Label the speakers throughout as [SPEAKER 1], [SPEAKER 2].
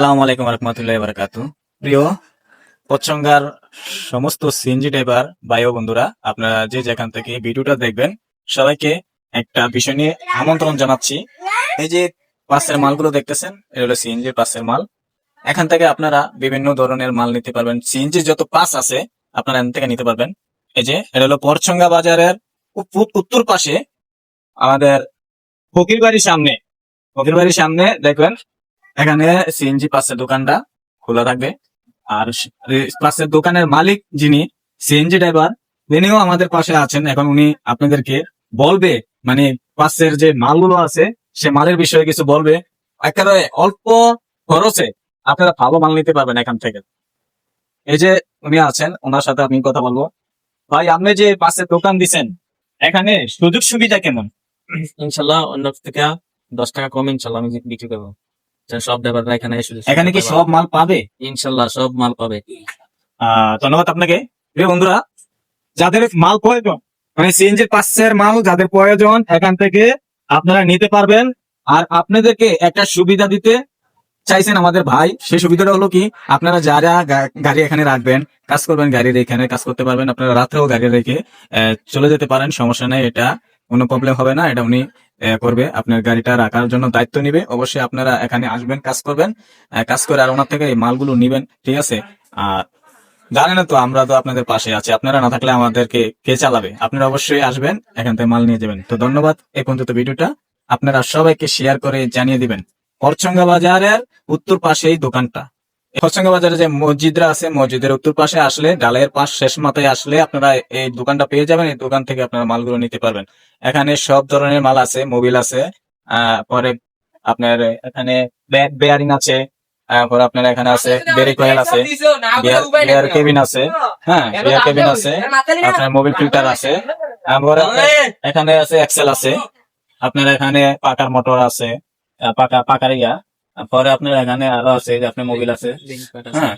[SPEAKER 1] আসসালামু আলাইকুম রহমতুল্লাহ বারকাত প্রিয় পচ্ছঙ্গার সমস্ত সিএনজি ড্রাইভার ও বন্ধুরা, আপনারা যে যেখান থেকে ভিডিওটা দেখবেন, সবাইকে একটা বিষয় নিয়ে আমন্ত্রণ জানাচ্ছি। এই যে পাশের মালগুলো দেখতেছেন এটা হলো পাশের মাল। এখান থেকে আপনারা বিভিন্ন ধরনের মাল নিতে পারবেন। সিএনজির যত পাস আছে, আপনারা এখান থেকে নিতে পারবেন। এই যে, এটা হলো পরছঙ্গা বাজারের উত্তর পাশে আমাদের ফকির বাড়ির সামনে। ফকির বাড়ির সামনে দেখবেন এখানে সিএনজি পাশের দোকানটা খোলা থাকবে। আর পাশের দোকানের মালিক যিনি সিএনজি ড্রাইভার তিনিও আমাদের পাশে আছেন। এখন উনি আপনাদেরকে বলবে মানে পাশের যে মালগুলো আছে, সে মালের বিষয়ে কিছু বলবে। একেবারে অল্প খরচে আপনারা ভালো মাল নিতে পারবেন এখান থেকে। এই যে উনি আছেন, ওনার সাথে আমি কথা বলব। ভাই, আপনি যে পাশের দোকান দিচ্ছেন এখানে সুযোগ সুবিধা কেমন?
[SPEAKER 2] ইনশাল্লাহ অন্য থেকে দশ টাকা কম ইনশাল্লাহ আমি বিক্রি করব। সব ব্যাপারটা এখানে
[SPEAKER 1] এখানে কি সব মাল পাবে?
[SPEAKER 2] ইনশাল্লাহ সব মাল পাবে।
[SPEAKER 1] ধন্যবাদ আপনাকে। প্রিয় বন্ধুরা যাদের মাল প্রয়োজন মানে মাল যাদের প্রয়োজন এখান থেকে আপনারা নিতে পারবেন। আর আপনাদেরকে একটা সুবিধা দিতে চাইছেন আমাদের ভাই সেই সুবিধাটা হলো কি আপনারা যারা গাড়ি এখানে রাখবেন কাজ করবেন গাড়ির এখানে কাজ করতে পারবেন আপনারা রাত্রেও গাড়ি রেখে আহ, চলে যেতে পারেন সমস্যা নেই এটা কোনো প্রবলেম হবে না এটা উনি করবে আপনার গাড়িটা রাখার জন্য দায়িত্ব নিবে। অবশ্যই আপনারা এখানে আসবেন, কাজ করবেন। কাজ করে আর ওনার থেকে এই মালগুলো নিবেন, ঠিক আছে? আর জানেন তো, আমরা তো আপনাদের পাশে আছি। আপনারা না থাকলে আমাদেরকে কে চালাবে? আপনারা অবশ্যই আসবেন, এখান থেকে মাল নিয়ে যাবেন। তো ধন্যবাদ এই পর্যন্ত ভিডিওটা। আপনারা সবাইকে শেয়ার করে জানিয়ে দিবেন। করচঙ্গা বাজারের উত্তর পাশে এই দোকানটা। করচঙ্গা বাজারে যে মসজিদরা আছে মসজিদের উত্তর পাশে আসলে ডালের পাশ শেষ মাথায় আসলে আপনারা এই দোকানটা পেয়ে যাবেন এই দোকান থেকে আপনারা মালগুলো নিতে পারবেন। এখানে সব ধরনের মাল আছে মোবিল আছে পরে আপনার এখানে বেয়ারিং আছে আহ, পরে আপনার এখানে আছে বেরি কয়েল আছে বিয়ার কেবিন আছে হ্যাঁ বিয়ার কেবিন আছে আপনার মোবিল ফিল্টার আছে তারপর এখানে আছে এক্সেল আছে আপনার এখানে পাকার মোটর আছে পাকা পাকার ইয়া পরে আপনার এখানে আরও আছে যে আপনার মোবিল আছে। হ্যাঁ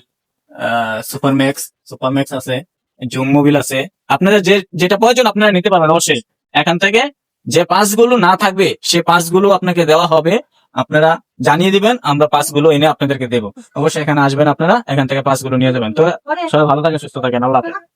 [SPEAKER 1] সুপার ম্যাক্স সুপার ম্যাক্স আছে জুম মোবিল আছে। আপনাদের যে যেটা প্রয়োজন আপনারা নিতে পারবেন অবশ্যই। এখান থেকে যে পাসগুলো না থাকবে সে পাসগুলো আপনাকে দেওয়া হবে। আপনারা জানিয়ে দিবেন আমরা পাসগুলো এনে আপনাদেরকে দেবো। অবশ্যই এখানে আসবেন আপনারা এখান থেকে পাসগুলো নিয়ে যাবেন। তো সবাই ভালো থাকেন সুস্থ থাকেন। আল্লাহ হাফেজ।